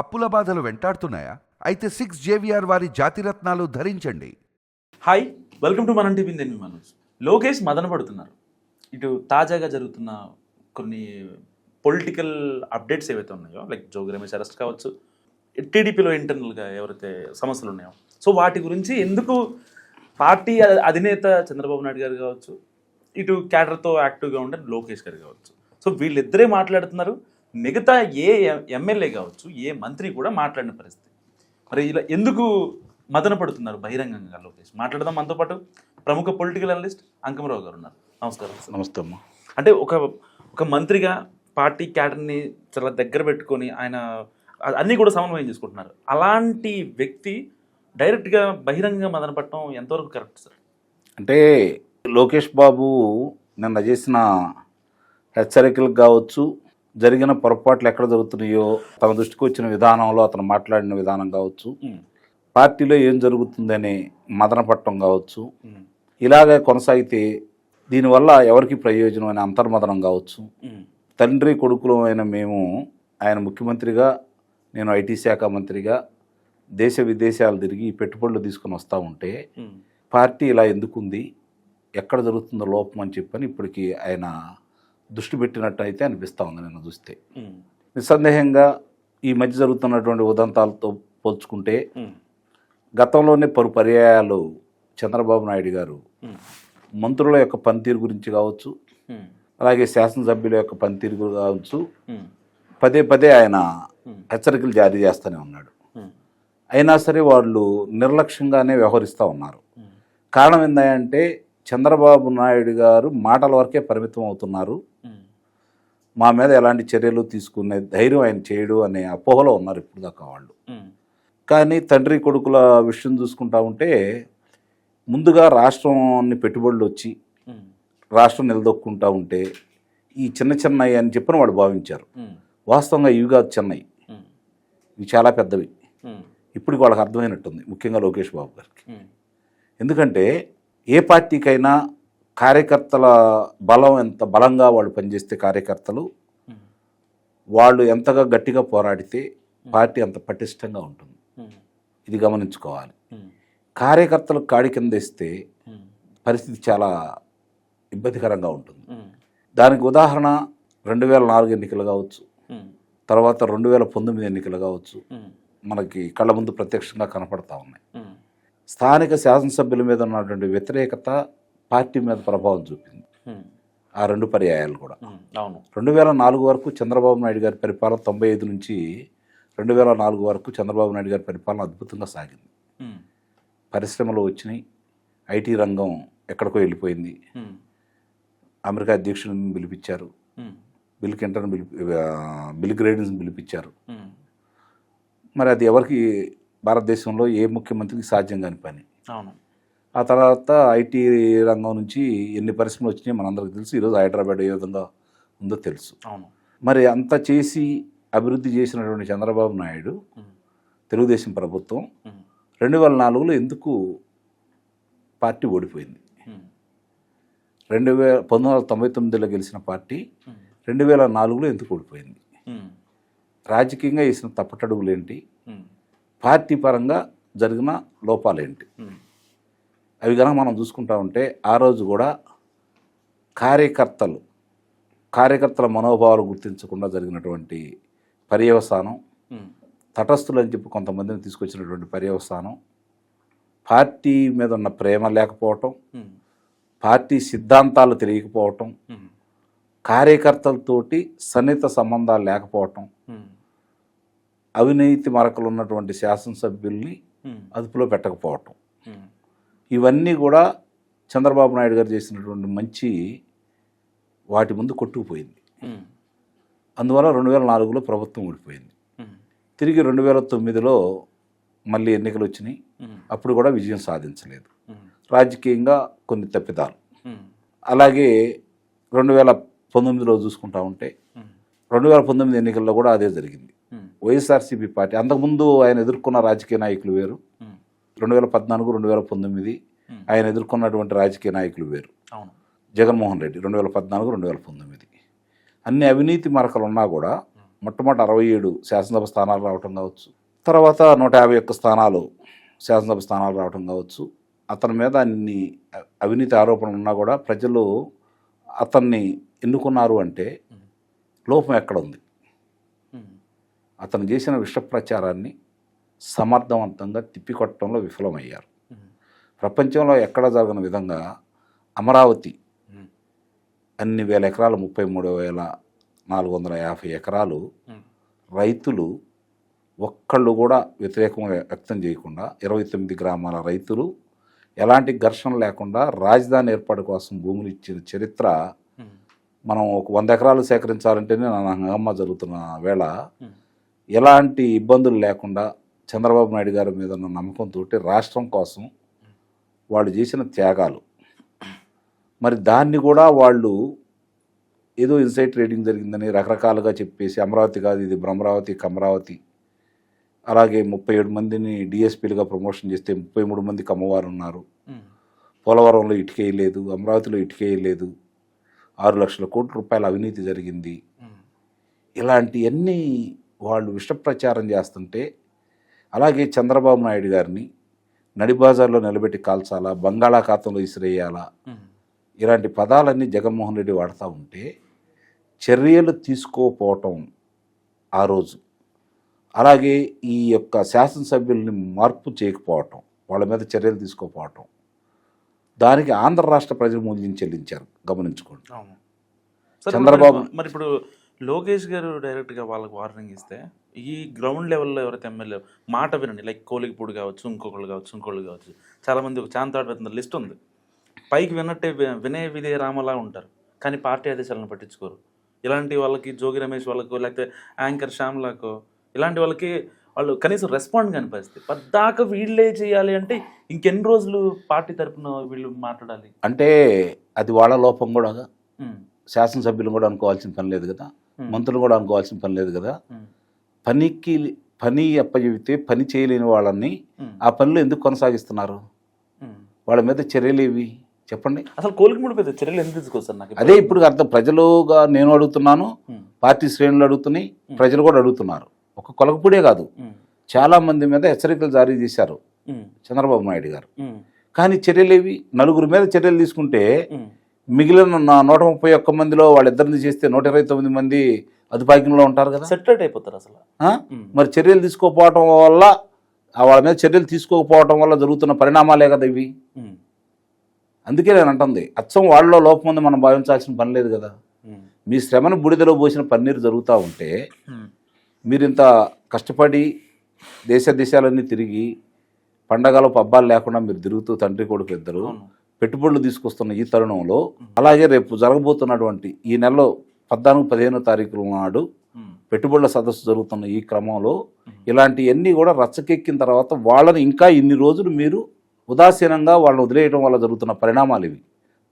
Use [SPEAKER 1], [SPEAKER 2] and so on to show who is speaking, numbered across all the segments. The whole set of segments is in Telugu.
[SPEAKER 1] అప్పుల బాధలు వెంటాడుతున్నాయా? అయితే సిక్స్ జేవిఆర్ వారి జాతిరత్నాలు ధరించండి.
[SPEAKER 2] Hi welcome to Manam TV నేను మనోజ్. లోకేష్ మదన పడుతున్నారు. ఇటు తాజాగా జరుగుతున్న కొన్ని పొలిటికల్ అప్డేట్స్ ఏవైతే ఉన్నాయో లైక్ జోగి రమేష్ అరెస్ట్ కావచ్చు టీడీపీలో ఇంటర్నల్గా ఎవరైతే సమస్యలు ఉన్నాయో. సో వాటి గురించి ఎందుకు పార్టీ అధినేత చంద్రబాబు నాయుడు గారు కావచ్చు ఇటు క్యాడర్తో యాక్టివ్గా ఉండే లోకేష్ గారు కావచ్చు. సో వీళ్ళిద్దరే మాట్లాడుతున్నారు. మిగతా ఏ ఎమ్మెల్యే కావచ్చు ఏ మంత్రి కూడా మాట్లాడిన పరిస్థితి. మరి ఇలా ఎందుకు మదన పడుతున్నారు బహిరంగంగా లోకేష్? మాట్లాడదాం మనతో పాటు ప్రముఖ పొలిటికల్ అనలిస్ట్ అంకమరావు గారు ఉన్నారు. నమస్కారం సార్.
[SPEAKER 3] నమస్తే అమ్మా.
[SPEAKER 2] అంటే ఒక ఒక మంత్రిగా పార్టీ క్యాడర్ని చాలా దగ్గర పెట్టుకొని ఆయన అన్నీ కూడా సమన్వయం చేసుకుంటున్నారు. అలాంటి వ్యక్తి డైరెక్ట్గా బహిరంగంగా మదన పడటం ఎంతవరకు కరెక్ట్ సార్?
[SPEAKER 3] అంటే లోకేష్ బాబు నిన్న చేసిన హెచ్చరికలకు కావచ్చు జరిగిన పొరపాట్లు ఎక్కడ జరుగుతున్నాయో తన దృష్టికి వచ్చిన విధానంలో అతను మాట్లాడిన విధానం కావచ్చు పార్టీలో ఏం జరుగుతుందని మదన పట్టడం కావచ్చు ఇలాగే కొనసాగితే దీనివల్ల ఎవరికి ప్రయోజనం అనే అంతర్మదనం కావచ్చు. తండ్రి కొడుకులు అయిన మేము ఆయన ముఖ్యమంత్రిగా నేను ఐటీ శాఖ మంత్రిగా దేశ విదేశాలు తిరిగి పెట్టుబడులు తీసుకొని వస్తూ ఉంటే పార్టీ ఇలా ఎందుకుంది ఎక్కడ జరుగుతుందో లోపం అని చెప్పని ఇప్పటికి ఆయన దృష్టి పెట్టినట్టు అయితే అనిపిస్తూ ఉంది నిన్న చూస్తే. నిస్సందేహంగా ఈ మధ్య జరుగుతున్నటువంటి ఉదంతాలతో పోల్చుకుంటే గతంలోనే పలు పర్యాయాలు చంద్రబాబు నాయుడు గారు మంత్రుల యొక్క పనితీరు గురించి కావచ్చు అలాగే శాసనసభ్యుల యొక్క పనితీరు గురించి కావచ్చు పదే పదే ఆయన హెచ్చరికలు జారీ చేస్తూనే ఉన్నాడు. అయినా సరే వాళ్ళు నిర్లక్ష్యంగానే వ్యవహరిస్తూ ఉన్నారు. కారణం ఏంటంటే చంద్రబాబు నాయుడు గారు మాటల వరకే పరిమితం అవుతున్నారు. మా మీద ఎలాంటి చర్యలు తీసుకునే ధైర్యం ఆయన చేయడు అనే అపోహలో ఉన్నారు ఇప్పుడు దాకా వాళ్ళు కానీ తండ్రి కొడుకుల విషయం చూసుకుంటా ఉంటే ముందుగా రాష్ట్రాన్ని పెట్టుబడులు వచ్చి రాష్ట్రం నిలదొక్కుంటా ఉంటే ఈ చిన్న చెన్నై అని చెప్పిన వాళ్ళు భావించారు. వాస్తవంగా ఇవి కాదు చెన్నై. ఇవి చాలా పెద్దవి. ఇప్పటికి వాళ్ళకి అర్థమైనట్టుంది ముఖ్యంగా లోకేష్ బాబు గారికి. ఎందుకంటే ఏ పార్టీకైనా కార్యకర్తల బలం ఎంత బలంగా వాళ్ళు పనిచేస్తే కార్యకర్తలు వాళ్ళు ఎంతగా గట్టిగా పోరాడితే పార్టీ అంత పటిష్టంగా ఉంటుంది. ఇది గమనించుకోవాలి. కార్యకర్తలు కాడి కింద ఇస్తే పరిస్థితి చాలా ఇబ్బందికరంగా ఉంటుంది. దానికి ఉదాహరణ రెండు వేల నాలుగు ఎన్నికలు కావచ్చు. తర్వాత రెండు వేల పంతొమ్మిది ఎన్నికలు కావచ్చు. మనకి కళ్ళ ముందు ప్రత్యక్షంగా కనపడతా ఉన్నాయి. స్థానిక శాసనసభ్యుల మీద ఉన్నటువంటి వ్యతిరేకత పార్టీ మీద ప్రభావం చూపింది. ఆ రెండు పర్యాయాలు కూడా.
[SPEAKER 2] అవును.
[SPEAKER 3] రెండు వేల నాలుగు వరకు చంద్రబాబు నాయుడు గారి పరిపాలన తొంభై ఐదు నుంచి రెండు వేల నాలుగు వరకు చంద్రబాబు నాయుడు గారి పరిపాలన అద్భుతంగా సాగింది. పరిశ్రమలు వచ్చినాయి. ఐటీ రంగం ఎక్కడికో వెళ్ళిపోయింది. అమెరికా అధ్యక్షుడిని పిలిపించారు. బిల్ క్లింటన్ పిలిపి బిల్ గ్రేడిన్స్ని పిలిపించారు. మరి అది ఎవరికి భారతదేశంలో ఏ ముఖ్యమంత్రికి సాధ్యం కాని పని.
[SPEAKER 2] అవును.
[SPEAKER 3] ఆ తర్వాత ఐటీ రంగం నుంచి ఎన్ని పరిశ్రమలు వచ్చినాయి మనందరికీ తెలుసు. ఈరోజు హైదరాబాద్ ఏ విధంగా ఉందో తెలుసు.
[SPEAKER 2] అవును.
[SPEAKER 3] మరి అంత చేసి అభివృద్ధి చేసినటువంటి చంద్రబాబు నాయుడు తెలుగుదేశం ప్రభుత్వం రెండు వేల నాలుగులో ఎందుకు పార్టీ ఓడిపోయింది? రెండు వేల పంతొమ్మిది వందల తొంభై తొమ్మిదిలో గెలిచిన పార్టీ రెండు వేల నాలుగులో ఎందుకు ఓడిపోయింది? రాజకీయంగా వేసిన తప్పటడుగులేంటి పార్టీ పరంగా జరిగిన లోపాలేంటి? అవి కనుక మనం చూసుకుంటా ఉంటే ఆ రోజు కూడా కార్యకర్తలు కార్యకర్తల మనోభావాలు గుర్తించకుండా జరిగినటువంటి పర్యవసానం
[SPEAKER 2] ఉమ్,
[SPEAKER 3] తటస్థులు అని చెప్పి కొంతమందిని తీసుకొచ్చినటువంటి పర్యవసానం పార్టీ మీద ఉన్న ప్రేమ లేకపోవటం పార్టీ సిద్ధాంతాలు తెలియకపోవటం కార్యకర్తలతోటి సన్నిహిత సంబంధాలు లేకపోవటం అవినీతి మరకలు ఉన్నటువంటి శాసనసభ్యుల్ని అదుపులో పెట్టకపోవటం. ఇవన్నీ కూడా చంద్రబాబు నాయుడు గారు చేసినటువంటి మంచి వాటి ముందు కొట్టుకుపోయింది. అందువల్ల రెండు వేల నాలుగులో ప్రభుత్వం ఓడిపోయింది
[SPEAKER 2] ఉమ్,
[SPEAKER 3] తిరిగి రెండు వేల తొమ్మిదిలో మళ్ళీ ఎన్నికలు వచ్చినాయి అప్పుడు కూడా విజయం సాధించలేదు. రాజకీయంగా కొన్ని తప్పిదాలు. అలాగే రెండు వేల పంతొమ్మిదిలో చూసుకుంటా ఉంటే రెండు వేల పంతొమ్మిది ఎన్నికల్లో కూడా అదే జరిగింది. వైఎస్ఆర్సీపీ పార్టీ. అంతకుముందు ఆయన ఎదుర్కొన్న రాజకీయ నాయకులు వేరు. రెండు వేల పద్నాలుగు రెండు వేల పంతొమ్మిది ఆయన ఎదుర్కొన్నటువంటి రాజకీయ నాయకులు వేరు. జగన్మోహన్ రెడ్డి రెండు వేల పద్నాలుగు రెండు వేల పంతొమ్మిది. అన్ని అవినీతి మరకలు ఉన్నా కూడా మొట్టమొదటి అరవై ఏడు శాసనసభ స్థానాలు రావటం కావచ్చు తర్వాత నూట యాభై ఒక్క స్థానాలు శాసనసభ స్థానాలు రావటం కావచ్చు అతని మీద అన్ని అవినీతి ఆరోపణలు ఉన్నా కూడా ప్రజలు అతన్ని ఎన్నుకున్నారు అంటే లోపం ఎక్కడ ఉంది? అతను చేసిన విష ప్రచారాన్ని సమర్థవంతంగా తిప్పికొట్టడంలో విఫలమయ్యారు. ప్రపంచంలో ఎక్కడ జరగని విధంగా అమరావతి అన్ని వేల ఎకరాలు ముప్పై మూడు వేల నాలుగు వందల యాభై ఎకరాలు రైతులు ఒక్కళ్ళు కూడా వ్యతిరేకంగా వ్యక్తం చేయకుండా ఇరవై తొమ్మిది గ్రామాల రైతులు ఎలాంటి ఘర్షణ లేకుండా రాజధాని ఏర్పాటు కోసం భూములు ఇచ్చిన చరిత్ర మనం ఒక వంద ఎకరాలు సేకరించాలంటేనే నా హంగమ్మ జరుగుతున్న వేళ ఎలాంటి ఇబ్బందులు లేకుండా చంద్రబాబు నాయుడు గారి మీద ఉన్న నమ్మకంతో రాష్ట్రం కోసం వాళ్ళు చేసిన త్యాగాలు. మరి దాన్ని కూడా వాళ్ళు ఏదో ఇన్సైట్ రేటింగ్ జరిగిందని రకరకాలుగా చెప్పేసి అమరావతి కాదు ఇది భ్రమరావతి కమరావతి. అలాగే ముప్పై ఏడు మందిని డిఎస్పీలుగా ప్రమోషన్ చేస్తే ముప్పై మూడు మందికి అమ్మవారు ఉన్నారు. పోలవరంలో ఇటుకేయలేదు అమరావతిలో ఇటుకేయలేదు ఆరు లక్షల కోట్ల రూపాయల అవినీతి జరిగింది. ఇలాంటివన్నీ వాళ్ళు విష ప్రచారం చేస్తుంటే అలాగే చంద్రబాబు నాయుడు గారిని నడిబాజార్లో నిలబెట్టి కాల్చాలా బంగాళాఖాతంలో ఇసిరేయాలా ఇలాంటి పదాలన్నీ జగన్మోహన్ రెడ్డి వాడుతూ ఉంటే చర్యలు తీసుకోపోవటం ఆ రోజు. అలాగే ఈ యొక్క శాసనసభ్యుల్ని మార్పు చేయకపోవటం వాళ్ళ మీద చర్యలు తీసుకోకపోవటం దానికి ఆంధ్ర రాష్ట్ర ప్రజలు మూల్యం చెల్లించారు. గమనించుకోండి. చంద్రబాబు-
[SPEAKER 2] మరి ఇప్పుడు లోకేష్ గారు డైరెక్ట్గా వాళ్ళకి వార్నింగ్ ఇస్తే ఈ గ్రౌండ్ లెవెల్లో ఎవరైతే ఎమ్మెల్యే మాట వినండి. లైక్ కోలిగిపూడి కావచ్చు ఇంకొకళ్ళు కావచ్చు ఇంకోళ్ళు కావచ్చు. చాలామంది ఒక చాంతాడు లిస్ట్ ఉంది. పైకి విన్నట్టే వినయ విధేయ రామలా ఉంటారు. కానీ పార్టీ ఆదేశాలను పట్టించుకోరు. ఇలాంటి వాళ్ళకి జోగి రమేష్ వాళ్ళకో లేకపోతే యాంకర్ శ్యామ్లాకో ఇలాంటి వాళ్ళకి వాళ్ళు కనీసం రెస్పాండ్ కాని పరిస్థితి. పద్దాక వీళ్ళే చేయాలి అంటే ఇంకెన్ని రోజులు పార్టీ తరపున వీళ్ళు మాట్లాడాలి?
[SPEAKER 3] అంటే అది వాళ్ళ లోపం కూడా. శాసనసభ్యులు కూడా అనుకోవాల్సిన పని లేదు కదా. మంత్రులు కూడా అనుకోవాల్సిన పని లేదు కదా. పనికి పని అప్పచెబితే పని చేయలేని వాళ్ళని ఆ పనులు ఎందుకు కొనసాగిస్తున్నారు. వాళ్ళ మీద చర్యలు ఏవి? చెప్పండి.
[SPEAKER 2] అసలు కోలికి పెద్ద చర్యలు ఎందుకు తీసుకొస్తారు నాకు
[SPEAKER 3] అదే ఇప్పుడు అర్థం. ప్రజలుగా నేను అడుగుతున్నాను పార్టీ శ్రేణులు అడుగుతున్నాయి ప్రజలు కూడా అడుగుతున్నారు. ఒక కొలకపూడే కాదు. చాలా మంది మీద హెచ్చరికలు జారీ చేశారు చంద్రబాబు నాయుడు గారు. కానీ చర్యలేవి? నలుగురు మీద చర్యలు తీసుకుంటే మిగిలిన నా నూట ముప్పై ఒక్క మందిలో వాళ్ళిద్దరిని చేస్తే నూట ఇరవై తొమ్మిది మంది అదుపాగ్యంలో ఉంటారు కదా?
[SPEAKER 2] సెటరేట్ అయిపోతారు అసలు.
[SPEAKER 3] మరి చర్యలు తీసుకోకపోవటం వల్ల వాళ్ళ మీద చర్యలు తీసుకోకపోవటం వల్ల జరుగుతున్న పరిణామాలే కదా ఇవి. అందుకే నేను అంటుంది అచ్చం వాళ్ళలో లోపం ఉంది మనం భావించాల్సిన పని లేదు కదా. మీ శ్రమను బుడిదలో పోసిన పన్నీరు జరుగుతూ ఉంటే మీరు ఇంత కష్టపడి దేశ దేశాలన్నీ తిరిగి పండగలు పబ్బాలు లేకుండా మీరు తిరుగుతూ తండ్రి కొడుకు ఇద్దరు. పెట్టుబడులు తీసుకొస్తున్న ఈ తరుణంలో అలాగే రేపు జరగబోతున్నటువంటి ఈ నెలలో పద్నాలుగు పదిహేనో తారీఖుల నాడు పెట్టుబడుల సదస్సు జరుగుతున్న ఈ క్రమంలో ఇలాంటివన్నీ కూడా రచ్చకెక్కిన తర్వాత వాళ్ళని ఇంకా ఇన్ని రోజులు మీరు ఉదాసీనంగా వాళ్ళని వదిలేయడం వల్ల జరుగుతున్న పరిణామాలు ఇవి.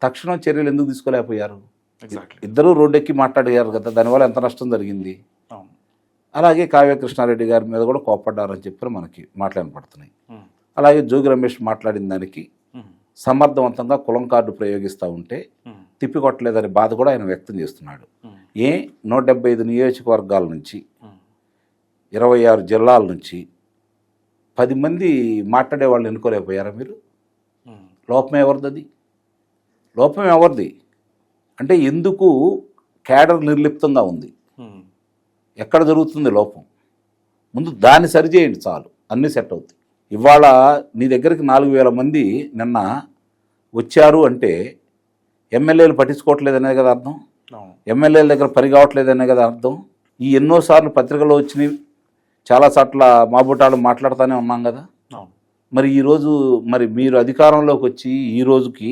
[SPEAKER 3] తక్షణం చర్యలు ఎందుకు తీసుకోలేకపోయారు? ఇద్దరూ రోడ్డెక్కి మాట్లాడారు కదా దానివల్ల ఎంత నష్టం జరిగింది? అలాగే కావ్య కృష్ణారెడ్డి గారి మీద కూడా కోప్పడ్డారని చెప్పి మనకి మాట్లాడబడుతున్నాయి అలాగే జోగి రమేష్ మాట్లాడిన దానికి సమర్థవంతంగా కులం కార్డు ప్రయోగిస్తూ ఉంటే తిప్పికొట్టలేదనే బాధ కూడా ఆయన వ్యక్తం చేస్తున్నాడు. ఏ? నూట డెబ్బై ఐదు నియోజకవర్గాల నుంచి ఇరవై ఆరు జిల్లాల నుంచి పది మంది మాట్లాడే వాళ్ళు ఎన్నుకోలేకపోయారా మీరు? లోపం ఎవరిది అది లోపం ఎవరిది? అంటే ఎందుకు క్యాడర్ నిర్లిప్తంగా ఉంది? ఎక్కడ జరుగుతుంది లోపం? ముందు దాన్ని సరిచేయండి చాలు. అన్నీ సెట్ అవుతాయి. ఇవాళ నీ దగ్గరికి నాలుగు వేల మంది నిన్న వచ్చారు అంటే ఎమ్మెల్యేలు పట్టించుకోవట్లేదనే కదా అర్థం? ఎమ్మెల్యేల దగ్గర పని కావట్లేదనే కదా అర్థం? ఈ ఎన్నోసార్లు పత్రికలో వచ్చినవి చాలా చోట్ల మాబుటాలు మాట్లాడుతూనే ఉన్నాం కదా? మరి ఈరోజు మరి మీరు అధికారంలోకి వచ్చి ఈ రోజుకి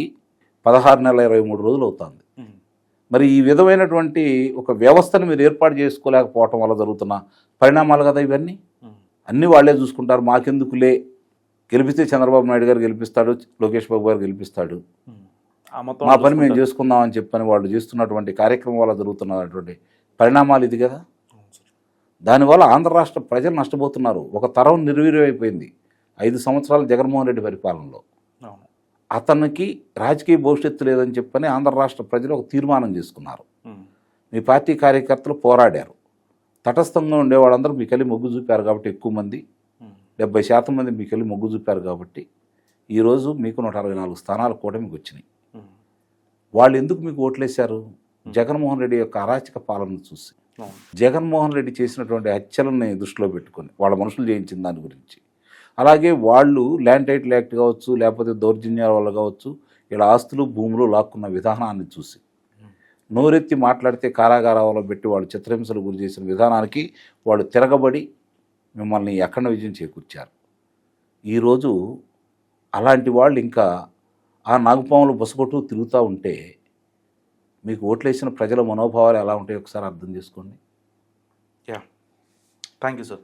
[SPEAKER 3] పదహారు నెలల ఇరవై మూడు రోజులు అవుతుంది. మరి ఈ విధమైనటువంటి ఒక వ్యవస్థను మీరు ఏర్పాటు చేసుకోలేకపోవటం వల్ల జరుగుతున్న పరిణామాలు కదా ఇవన్నీ? అన్నీ వాళ్ళే చూసుకుంటారు. మాకెందుకులే? గెలిపిస్తే చంద్రబాబు నాయుడు గారు గెలిపిస్తాడు లోకేష్ బాబు గారు గెలిపిస్తాడు. మా పని మేము
[SPEAKER 2] చూసుకుంటారు.
[SPEAKER 3] చేసుకుందాం అని చెప్పని వాళ్ళు చేస్తున్నటువంటి కార్యక్రమం వల్ల జరుగుతున్నటువంటి పరిణామాలు ఇది కదా. దానివల్ల ఆంధ్ర రాష్ట్ర ప్రజలు నష్టపోతున్నారు. ఒక తరం నిర్వీర్యమైపోయింది ఐదు సంవత్సరాలు జగన్మోహన్ రెడ్డి పరిపాలనలో. అతనికి రాజకీయ భవిష్యత్తు లేదని చెప్పని ఆంధ్ర రాష్ట్ర ప్రజలు ఒక తీర్మానం చేసుకున్నారు. మీ పార్టీ కార్యకర్తలు పోరాడారు. తటస్థంగా ఉండే వాళ్ళందరూ మీకు వెళ్ళి మొగ్గు చూపారు కాబట్టి ఎక్కువ మంది. డెబ్బై శాతం మంది మీకు వెళ్ళి మొగ్గు చూపారు కాబట్టి ఈరోజు మీకు నూట అరవై నాలుగు స్థానాలు కూడా మీకు వచ్చినాయి వాళ్ళు ఎందుకు మీకు ఓట్లేశారు? జగన్మోహన్ రెడ్డి యొక్క అరాచక పాలన చూసి. జగన్మోహన్ రెడ్డి చేసినటువంటి హత్యలని దృష్టిలో పెట్టుకొని వాళ్ళ మనుషులు చేయించిన దాని గురించి. అలాగే వాళ్ళు ల్యాండ్ టైటిల్ యాక్ట్ కావచ్చు లేకపోతే దౌర్జన్యాల వల్ల కావచ్చు ఇలా ఆస్తులు భూములు లాక్కున్న విధానాన్ని చూసి. నోరెత్తి మాట్లాడితే కారాగారాలలో పెట్టి వాళ్ళు చిత్రహింసలు గురి చేసిన విధానానికి వాళ్ళు తిరగబడి మిమ్మల్ని ఎక్కడ విజయం చేకూర్చారు. ఈరోజు అలాంటి వాళ్ళు ఇంకా ఆ నాగపాములు బుసగొట్టు తిరుగుతూ ఉంటే మీకు ఓట్లేసిన ప్రజల మనోభావాలు ఎలా ఉంటాయో ఒకసారి అర్థం చేసుకోండి.
[SPEAKER 2] Yeah. Thank you sir.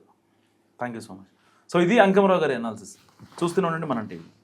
[SPEAKER 2] Thank you so much. So ఇది అంకమరావు గారి అనాలిసిస్ చూస్తూనే ఉండండి మనం టీవీ.